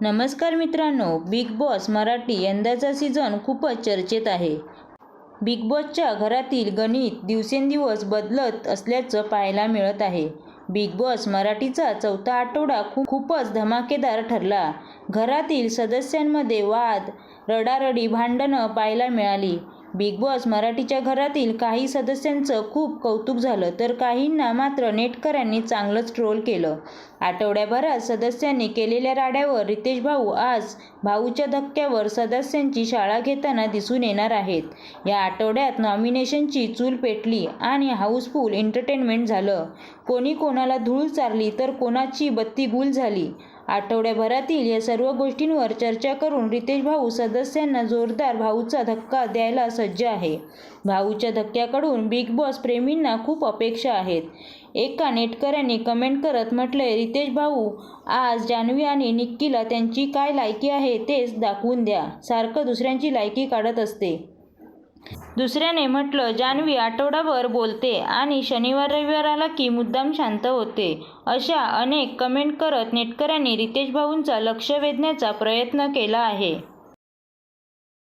नमस्कार मित्रांनो big boss Marathi यंदाचा सीझन खूपच चर्चेत आहे. बिग बॉसच्या घरातील गणित दिवसेंदिवस बदलत असल्याचं पाहायला मिळत आहे. बिग बॉस मराठीचा चौथा आठवडा खूप खूपच धमाकेदार ठरला. घरातील सदस्यांमध्ये वाद रडारडी भांडणं पाहायला मिळाली. बिग बॉस मराठीच्या घरातील काही सदस्यांचं खूप कौतुक झालं तर काहींना मात्र नेटकऱ्यांनी चांगलंच ट्रोल केलं. आठवड्याभरात सदस्यांनी केलेल्या राड्यावर रितेश भाऊ आज भाऊच्या धक्क्यावर सदस्यांची शाळा घेताना दिसून येणार आहेत. या आठवड्यात नॉमिनेशनची चूल पेटली आणि हाऊसफुल एंटरटेनमेंट झालं. कोणी कोणाला धूळ चारली तर कोणाची बत्ती गुल झाली? आठवड्याभरातील या सर्व गोष्टींवर चर्चा करून रितेश भाऊ सदस्यांना जोरदार भाऊचा धक्का द्यायला सज्ज आहे. भाऊच्या धक्क्याकडून बिग बॉस प्रेमींना खूप अपेक्षा आहेत. एका नेटकऱ्यांनी कमेंट करत म्हटलंय रितेश भाऊ आज जान्हवी आणि निक्कीला त्यांची काय लायकी आहे तेच दाखवून द्या. सारखं दुसऱ्यांची लायकी काढत असते. दुसऱ्याने म्हटलं जान्हवी आठवडाभर बोलते आणि शनिवार रविवार आला की मुद्दाम शांत होते. अशा अनेक कमेंट करत नेटकऱ्यांनी रितेश भाऊंचा लक्ष वेधण्याचा प्रयत्न केला आहे.